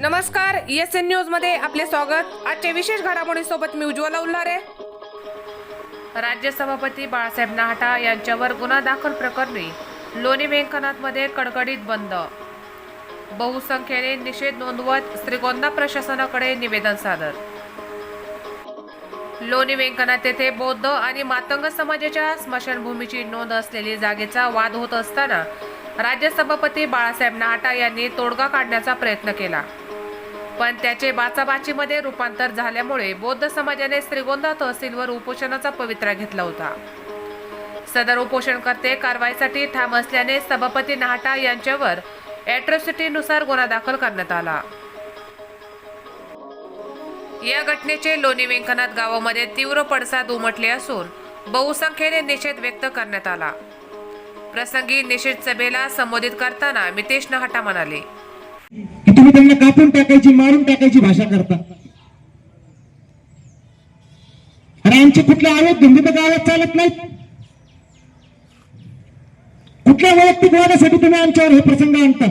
नमस्कार S N न्यूजमध्ये आपले स्वागत. आजच्या विशेष घडामोडी सोबत मी उज्ज्वला उल्हारे. राज्य सभापती बाळासाहेब नाहटा यांच्यावर गुन्हा दाखल प्रकरणी लोणी व्यंकनाथमध्ये कडकडीत बंद. बहुसंख्येने निषेध नोंदवत श्रीगोंदा प्रशासनाकडे निवेदन सादर. लोणी व्यंकनाथ येथे बौद्ध आणि मातंग समाजाच्या स्मशानभूमीची नोंद असलेली जागेचा वाद होत असताना राज्य सभापती बाळासाहेब नाहटा यांनी तोडगा काढण्याचा प्रयत्न केला. पण त्याचे बाचाबाचीमध्ये रूपांतर झाल्यामुळे बौद्ध समाजाने श्रीगोंदा तहसीलवर उपोषणाचा पवित्रा घेतला होता. सदर उपोषणकर्ते कारवाईसाठी ठाम असल्याने सभापती नाहटा यांच्यावर ॲट्रॉसिटीनुसार गुन्हा दाखल करण्यात आला. या घटनेचे लोणी व्यंकनाथ गावामध्ये तीव्र पडसाद उमटले असून बहुसंख्येने निषेध व्यक्त करण्यात आला. प्रसंगी निषेध सभेला संबोधित करताना मितेश नहाटा म्हणाले तुम्ही त्यांना कापून टाकायची मारून टाकायची भाषा करता. अरे आमचे कुठले आरोप धंदे गावात चालत नाहीत? कुठल्या वैयक्तिक वादासाठी तुम्ही आमच्यावर हे प्रसंग आणता?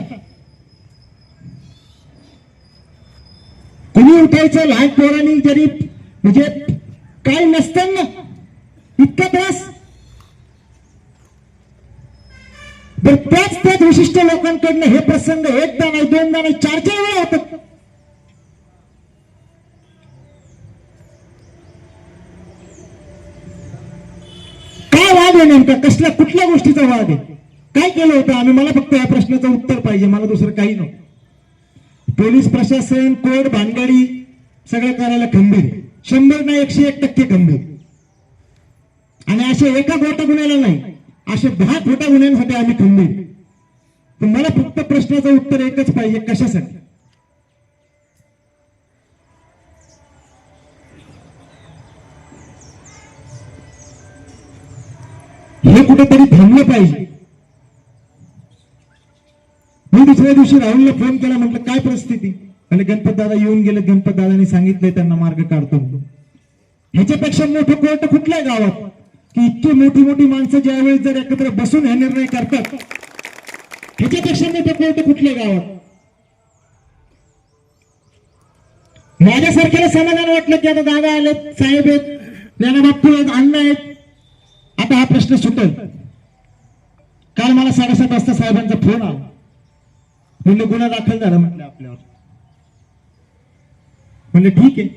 कोणी उठायचं लहान पोरांनी जरी म्हणजे काय नसताना इतका त्रास? तर त्याच त्याच विशिष्ट लोकांकडनं हे प्रसंग एकदा नाही दोनदा नाही चार चार वेळा होतात. काय वाद आहे नेमका? कसल्या कुठल्या गोष्टीचा वाद आहे? काय केलं होतं आम्ही? मला फक्त या प्रश्नाचं उत्तर पाहिजे मला दुसरं काही नको पोलीस प्रशासन कोर्ट भानगडी सगळं करायला खंबीर शंभर ना एकशे एक टक्के खंबीर. आणि अशा एका खोटा गुन्ह्याला नाही. अशा दहा खोट्या गुन्ह्यांसाठी आम्ही खंबीर आहे. पण मला फक्त प्रश्नाचं उत्तर एकच पाहिजे कशासाठी? हे कुठेतरी थांबलं पाहिजे. मी दुसऱ्या दिवशी राहुलला फोन केला म्हटलं काय परिस्थिती? आणि गणपत दादा येऊन गेले. गणपत दादानी सांगितलंय त्यांना मार्ग काढतो ह्याच्यापेक्षा मोठं कोर्ट कुठल्या गावात? की इतकी मोठी मोठी माणसं ज्यावेळेस जर एकत्र बसून हे निर्णय करतात ह्याच्यापेक्षा मोठं कोर्ट कुठल्या गावात? माझ्यासारख्याला समाधान वाटलं की आता दादा आलेत साहेब आहेत ज्ञानाबाप्पू आहेत अण्णा आहेत. आता हा प्रश्न सुटेल. काल मला साडेसात वाजता साहेबांचा फोन आला. म्हणजे गुन्हा दाखल झाला म्हटलं आपल्यावर. म्हणले ठीक आहे.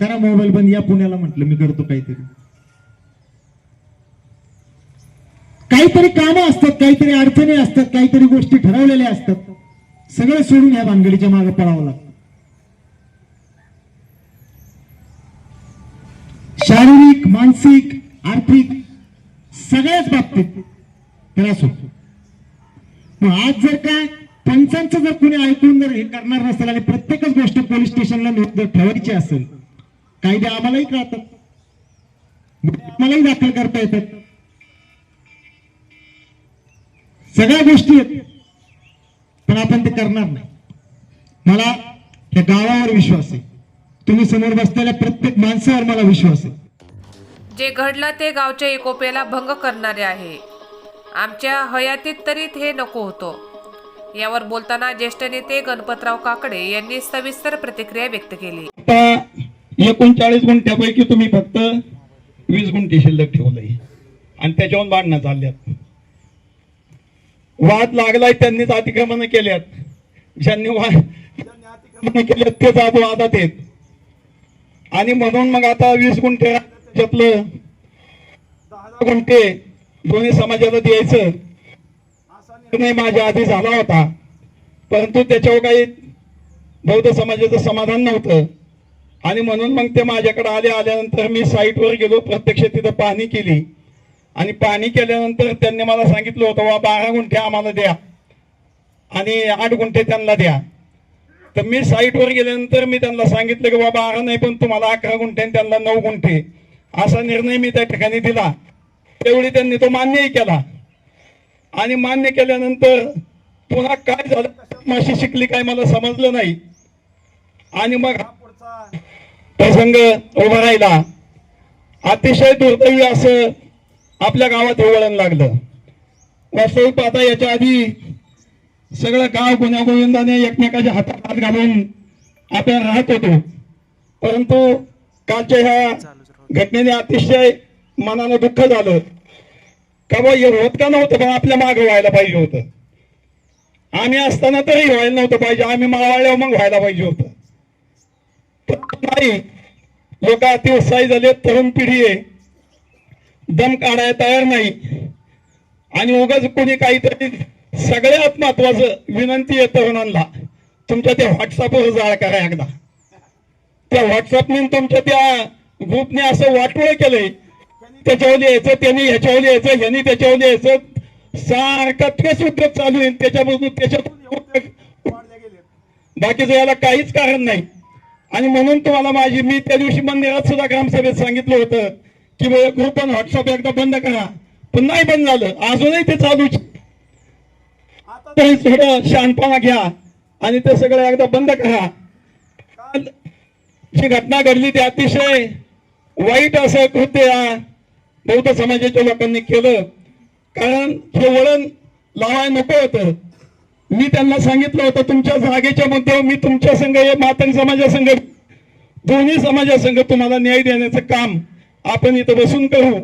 करा मोबाईल बंद या पुण्याला म्हटलं मी करतो काहीतरी. काहीतरी कामं असतात काहीतरी अडचणी असतात काहीतरी गोष्टी ठरवलेल्या असतात. सगळं सोडून ह्या भानगडीच्या मागे पळावं लागतं. शारीरिक मानसिक आर्थिक सगळ्याच बाबतीत त्रास होतो मग आज जर काय पंचांचं जर कोणी ऐकून जर हे करणार नसेल आणि प्रत्येकच गोष्ट पोलीस स्टेशनला नेऊन जर ठेवायची असेल कायदे आम्हालाही कळतात. आम्हालाही दाखल करता येतात. सगळ्या गोष्टी आहेत. पण आपण ते करणार नाही. मला या गावावर विश्वास आहे. तुम्ही समोर बसलेल्या प्रत्येक माणसावर मला विश्वास आहे. जे घडलं ते गावच्या एकोप्याला भंग करणारे आहे. आमच्या हयातीत तरी हे नको होतं. यावर बोलताना ज्येष्ठ नेते गणपतराव काकडे यांनी सविस्तर प्रतिक्रिया व्यक्त केली. आता एकोणचाळीस गुंठ्यापैकी तुम्ही फक्त वीस गुंठे शिल्लक ठेवलंय. आणि त्याच्यावर भांडणं चालल्यात वाद लागलाय त्यांनीच अतिक्रमण केल्यात. ज्यांनी वाद अतिक्रमण केल्यात तेच आज वादात येत आणि म्हणून मग आता वीस गुंठे त्याच्यातलं दहा दहा गुंठे दोन्ही समाजाला द्यायचं. असा निर्णय माझ्या आधी झाला होता. परंतु त्याच्यावर काही बौद्ध समाजाचं समाधान नव्हतं. आणि म्हणून मग ते माझ्याकडे आले आल्यानंतर मी साईटवर गेलो प्रत्यक्ष तिथं पाहणी केली. आणि पाणी केल्यानंतर त्यांनी मला सांगितलं होतं वा बारा गुंठे आम्हाला द्या आणि आठ गुंठे त्यांना द्या. तर मी साईटवर गेल्यानंतर मी त्यांना सांगितलं की बाबा बारा नाही पण तुम्हाला अकरा गुंठे आणि त्यांना नऊ गुंठे. असा निर्णय मी त्या ठिकाणी दिला. त्यावेळी त्यांनी तो मान्यही केला. आणि मान्य केल्यानंतर पुन्हा काय झालं माशी शिकली काय मला समजलं नाही. आणि मग हा पुढचा प्रसंग उभा राहिला. अतिशय दुर्दैवी असं आपल्या गावात हे वळण लागलं. वास्तविक पाहता याच्या आधी सगळं गाव गुण्यागोविंदाने एकमेकाच्या हातात हात घालून आपण राहत होतो. परंतु कालच्या ह्या घटनेने अतिशय मनाला दुःख झालं. का बा हे होत का नव्हतं? पण आपल्या मागे व्हायला पाहिजे होतं. आम्ही असताना तरी व्हायला नव्हतं पाहिजे. आम्ही मावळल्यावर मग व्हायला पाहिजे होतं. नाही लोक अतिउत्साही झाले तरुण पिढी आहे. दम काढायला तयार नाही. आणि उगाच कोणी काहीतरी सगळ्यात महत्वाचं विनंती आहे तरुणांना तुमच्या त्या व्हॉट्सअपवर जाळ करा एकदा. त्या व्हॉट्सअपने तुमच्या त्या ग्रुपने असं वाटोळ केलंय. त्याच्यावर लिहायचं त्यांनी ह्याच्यावर लिहायचं ह्यांनी त्याच्यावर लिहायचं. सारखा तेच उद्योग चालू आहे. त्याच्यापासून त्याच्यातून उद्योग बाकीचं याला काहीच कारण नाही. आणि म्हणून तुम्हाला माझी मी त्या दिवशी मंदिरात सुद्धा ग्रामसभेत सांगितलं होतं. की ग्रुप आणि व्हॉट्सअप एकदा बंद करा. पण नाही बंद झालं. अजूनही ते चालूच तरी थोडं शांतपणा घ्या. आणि ते सगळं एकदा बंद करा. काल जी घटना घडली ती अतिशय वाईट असं कृत्य या बौद्ध समाजाच्या लोकांनी केलं. कारण हे वळण लावाय नको होतं. मी त्यांना सांगितलं होतं तुमच्या जागेच्या मध्ये मी तुमच्या संघ हे मातंग समाजासंघ दोन्ही समाजासंघ तुम्हाला न्याय देण्याचं काम आपण इथं बसून करू.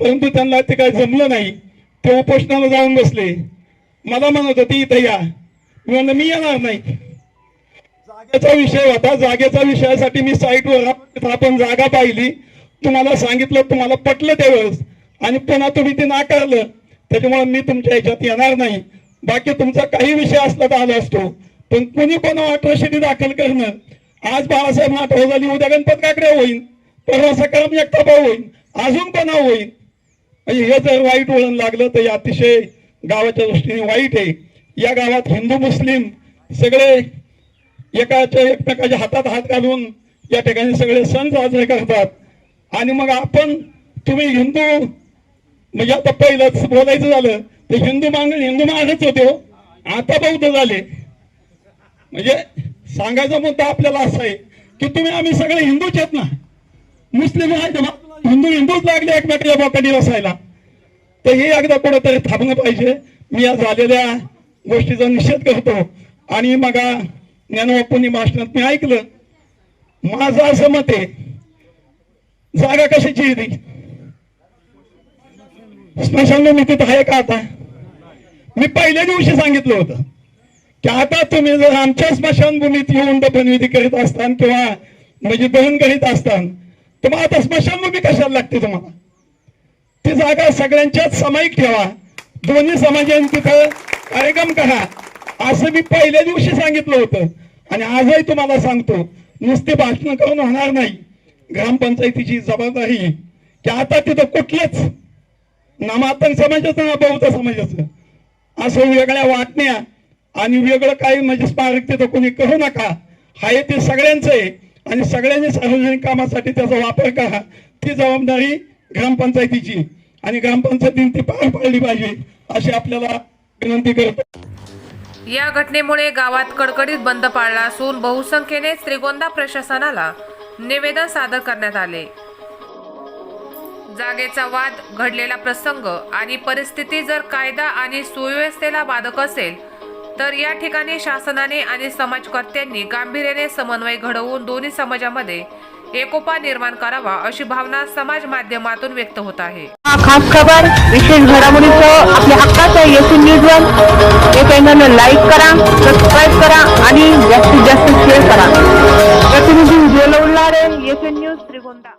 परंतु त्यांना ते काय जमलं नाही. ते उपोषणाला जाऊन बसले. मला म्हणत होते इथं या. मी म्हणलं मी येणार नाही. जागेचा विषय होता. जागेचा विषयासाठी मी साईटवर आपण जागा पाहिली. तुम्हाला सांगितलं तुम्हाला पटलं त्यावेळेस. आणि पुन्हा तुम्ही ते नाकारलं. त्याच्यामुळे मी तुमच्या ह्याच्यात येणार नाही. बाकी तुमचा काही विषय असला तर आला असतो. पण कुणी कोणा अट्रॉसिटी दाखल करणं? आज बाळासाहेब नाटक झाली उद्या गणपत काकडे होईल. परवा सकाळ एकटा होईल. अजून कोणा होईल. म्हणजे हे जर वाईट वळण लागलं तर हे अतिशय गावाच्या दृष्टीने वाईट आहे. या गावात हिंदू मुस्लिम सगळे एकाच्या एकमेकाच्या हातात हात घालून या ठिकाणी सगळे सण साजरे करतात. आणि मग आपण तुम्ही हिंदू म्हणजे आता पहिलंच बोलायचं झालं तर हिंदू मांग हिंदू मागच होते हो. आता बौद्ध झाले. म्हणजे सांगायचा मुद्दा आपल्याला असा आहे की तुम्ही आम्ही सगळे हिंदूच आहेत ना. मुस्लिम आहेत ना. हिंदू हिंदूच लागले एकमेकांच्या बोकाडी बसायला. तर हे एकदा कुठेतरी थांबलं पाहिजे. मी या झालेल्या गोष्टीचा निषेध करतो. आणि मग ज्ञानबापूंनी भाषणात मी ऐकलं माझं असं मत आहे जागा कशाची आहे ती? स्मशानभूमीत आहे का आता? मी पहिल्या दिवशी सांगितलं होतं की आता तुम्ही जर आमच्या स्मशानभूमीत येऊन दफनविधी करीत असतान किंवा म्हणजे दहन करीत असताना तुम्हाला मग आता स्मशानभूमी कशाला लागते तुम्हाला? ती जागा सगळ्यांच्याच सामायिक ठेवा. दोन्ही समाजाने तिथं कार्यक्रम करा. असं मी पहिल्या दिवशी सांगितलं होतं. आणि आजही तुम्हाला सांगतो नुसते भाषण करून होणार नाही. ग्रामपंचायतीची जबाबदारी की आता तिथं कुठलंच ना मातंग समाजाचं ना बौद्ध समाजाचं. असं वेगळ्या वाटण्या आणि वेगळं काही म्हणजे स्मारक तिथं कोणी करू नका. हाय ते सगळ्यांचं आहे. आणि सगळ्यांनी सार्वजनिक कामासाठी त्याचा वापर करा. ती जबाबदारी ग्रामपंचायतीची. आणि ग्रामपंचायतीने ती पार पाडली पाहिजे अशी आपल्याला विनंती करतो. या घटनेमुळे गावात कडकडीत बंद पाळला असून बहुसंख्येने त्रिगोंदा प्रशासनाला निवेदन सादर करण्यात आले. जागेचा वाद घडलेला प्रसंग आणि परिस्थिती जर कायदा आणि सुव्यवस्थेला बाधक असेल तर या ठिकाणी शासनाने आणि समाजकर्त्यांनी गांभीर्याने समन्वय घडवून दोन्ही समाजामध्ये एकोपा निर्माण करावा अशी भावना समाज माध्यमातून व्यक्त होत आहे. खास खबर विशेष घडामोडीचं आपल्या हक्काचं येथील न्यूज वन हे लाईक करा सबस्क्राईब करा आणि जास्तीत जास्त शेअर करा. प्रतिनिधी उज्ज्वल उल्हारे येथील न्यूज त्रिगोंदा